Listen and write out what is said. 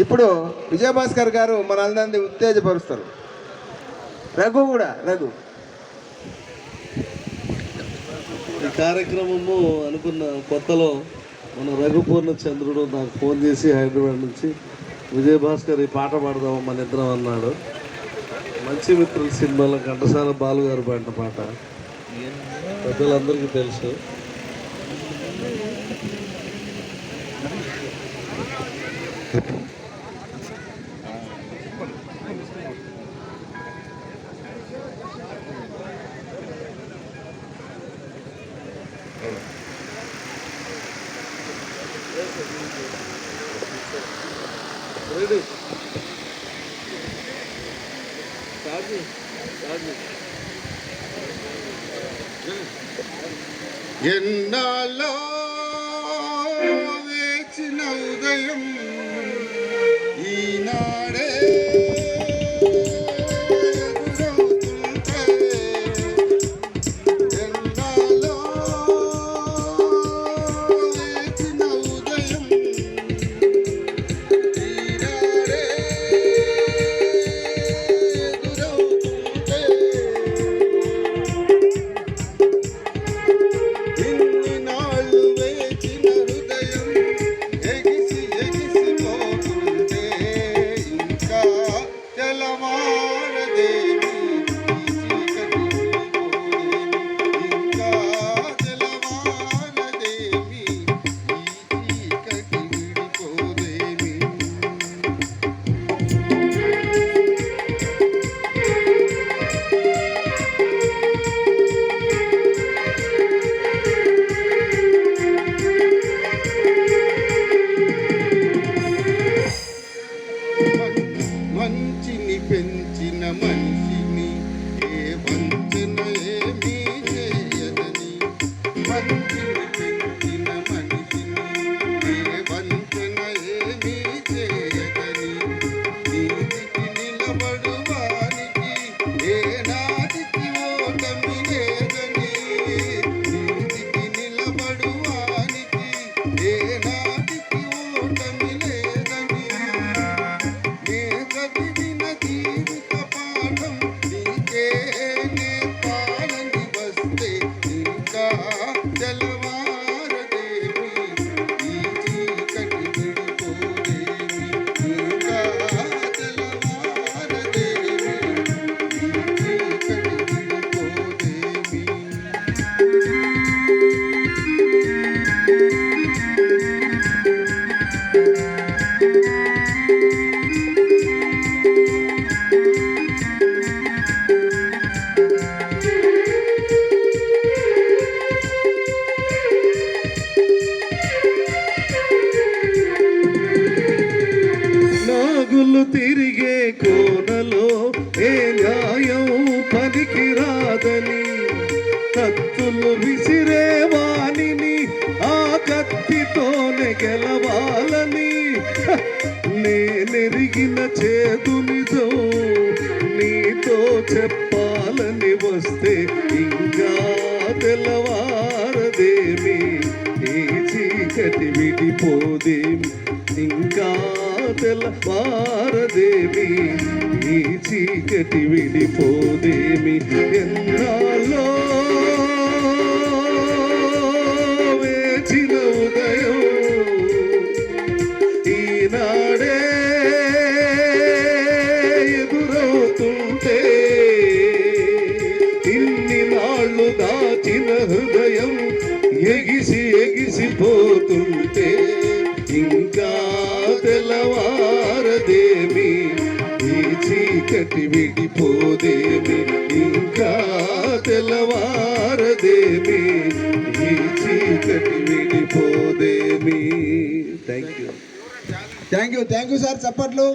ఇప్పుడు విజయభాస్కర్ గారు మనందరినీ ఉత్తేజపరుస్తారు. రఘు కూడా రఘు. ఈ కార్యక్రమము అనుకున్న కొత్తలో మన రఘుపూర్ణ చంద్రుడు నాకు ఫోన్ చేసి హైదరాబాద్ నుంచి విజయభాస్కర్ ఈ పాట పాడదాము? మన ఇద్దరం అన్నాడు. మంచి మిత్రుల సినిమాలో ఘంటసాల బాలు గారు పాడిన పాట. పెద్దలందరికీ తెలుసు. రెడీ రాజు రాజు ఎన్నాలో వేచిన ఉదయం ఈనాడే తెలవారదేమి కోనలో ఏ న్యాయం పనికి రాదని కత్తులు విసిరే వాణిని ఆ కత్తితోనే గెలవాలని. హ! నేనెరిగిన చేదునిదో నీతో చెప్పాలని వస్తే ఇంకా తెల్లవారదేమి? ఈ చీకటి విడిపోదేమి? ఇంకా తెల్లవారదేమి నీ చీకటి విడిపోదేమి? ఎన్నాలో వేచిన ఉదయం ఈనాడే ఎదురవుతుంటే ఇన్ని నాళ్ళు దాచిన హృదయం ఎగిసి ఎగిసిపోతుంటే ఇంకా తెల్లవారదేమి ఈ చీకటి విడిపోదేమి ఇంకా తెల్లవారదేమి ఈ చీకటి విడిపోదేమి. Thank you thank you thank you sir చప్పట్లు.